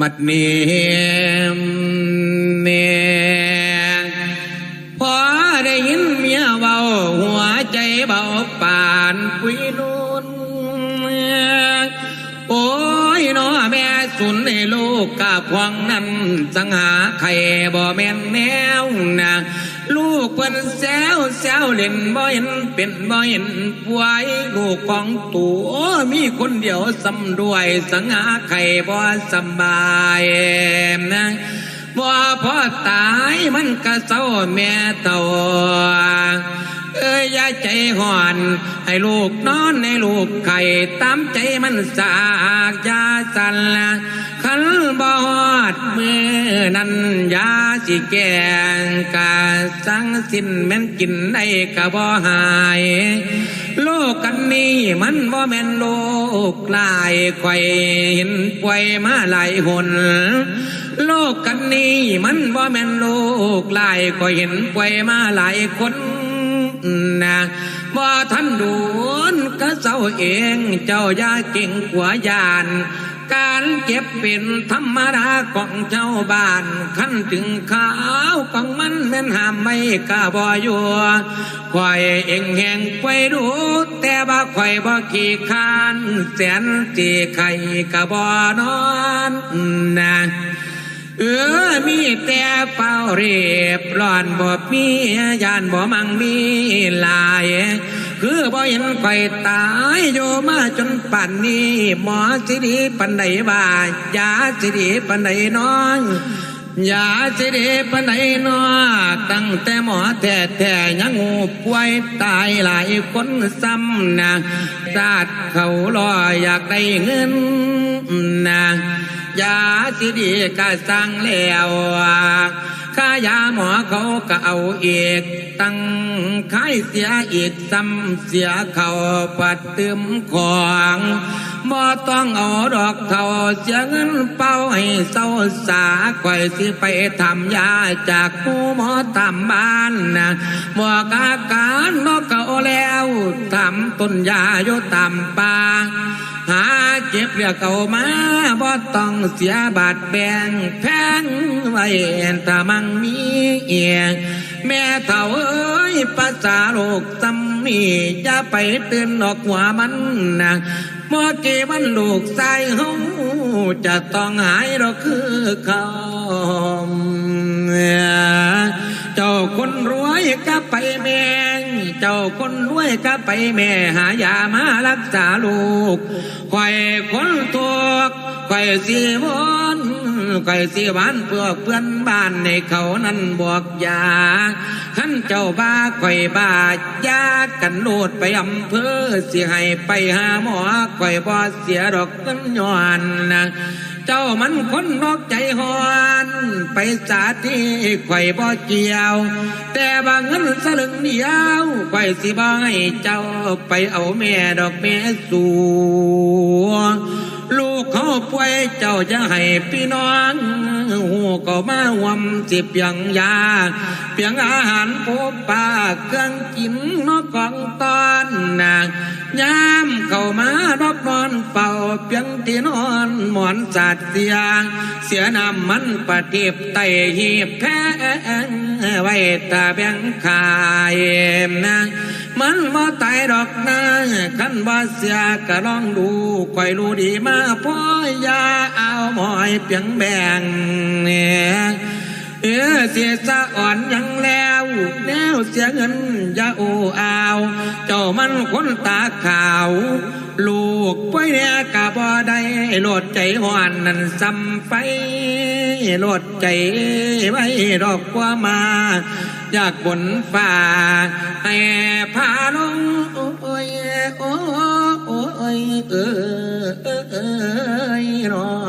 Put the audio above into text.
มัดเนี้เนียพอได้ยินเมียเบาหัวใจเบาปานปุยนุนโอ้ยน้อแม่สุนในลูกกาพวงนั้นสังหาไข่บ่แม่นแนวนะ ลูกเพิ่นแซวแซวเล่นบ่เห็นเป็นบ่เห็นป่วยลูกของตัวมีคนเดียวสำด้วยสังหาไข่บ่สบายนะบ่พอตายมันก็เศร้าแม่เต่าเอ้ยอย่าใจห่อน ให้ลูกนอนให้ลูกไข่ตามใจมันสากยาสันละ ขันบอดมือนั้นยาสิแกงกาสังสิ้นแม่นกินได้กะบ่หาย โลกกันนี้มันบ่แม่นโลกลายไข่เห็นป่วยมาหลายหนโลกกันนี้มันบ่แม่นโลกลายก็เห็นป่วยมาหลายคนนะบ่ท่านดูนก็เจ้าเองเจ้ายาเก่งกว่ายาน การเก็บเป็นธรรมดาของเจ้าบ้านขั้นถึงข้าวของมันแม่นห้ามไม่กล้าบ่อยู่ควายเองแห่งไปดูแต่บ่ควายบ่ขี้คานแสนจีไข่กะบ่นอนนะเออมีแต่เป้าเรียบร้อนบ่มียานบ่มังมีลาย คือบ่เห็นไฟตายโยมาจนป่านนี้หมอสิดีปันใดบ่ายาสิดีปันใดน้องยาสิดีปันใดน้อตั้งแต่หมอแท้แท้ยังงูป่วยตายหลายคนซ้ำนะศาสตร์เขารออยากได้เงินนะยาสิดีก็สั่งแล้ว ค่ายาหมอเขาก็เอาเอกตั้งขายเสียอีกซ้ำเสียเขาปัดเติมของบ่ต้องเอาดอกเขาเสียเงินเป้าให้เศร้าสาคอยสิไปทำยาจากผู้หมอตามบ้านนะบอกาการนกเขาแล้วทำต้นยาอยู่ตามป่า เกเก่ามาบ่ต้องเสียบาทแบ่งแพงไว้ถ้ามังมีเอียงแม่เฒ่าเอ้ยภาษาโลกซ้ำนี่จะไปเตือนดอกหัวมันนะเมื่อกี้มันลูกใส่เฮาจะต้องหายเราคือเขา เจ้าคนรวยก็ไปแม่งเจ้าคนรวยก็ไปแม่หายามารักษาลูกข่อยคนทุกข์ข่อยสีวนข่อยสีหวานเพื่อเพื่อนบ้านในเขานั้นบอกยาขันเจ้าบ้าข่อยบ้ายากันโลดไปอำเภอสิให้ไปหาหมอข่อยบ่เสียดอกเงินย้อนนะเจ้ามันคนนอกใจหอน ไปสาที่ข่บ่เกี่ยว แต่บางเงินสลึงเดียวข่สิบ่ให้เจ้าไปเอาแม่ดอกแม่สูลูกเขา ป่วยเจ้าจะให้พี่น้องหูก็มาหวมสิเพียงยา เพียงอาหารพบปากเครื่องกินนอกกองตอนนางยามเข้ามารอบนอนเป่าเพียงที่นอนหมอนสัตว์เสียง เสียน้ำมันปฏิบไตหีบแพงไว้ตาแบงขายนะ มันบ่าตายดอกนะขันบ่าเสียก็ลองดูคอยรู้ดีมาพ่อยาเอาหมอยเพียงแบ่งเนี่ยเออเสียสะอ่อนยังแล้วแนวเสียเงินยาโออาว เจ้ามันคนตาขาว ลูกป่วยเนี่ยกะบ่ได้โลดใจหวานนั่นซ้ำไปโลดใจไว้ดอกกว่ามา อยากบนฟ้า แต่พาลงโอ้ยโอ้ยโอ้ยเออเออเออรอ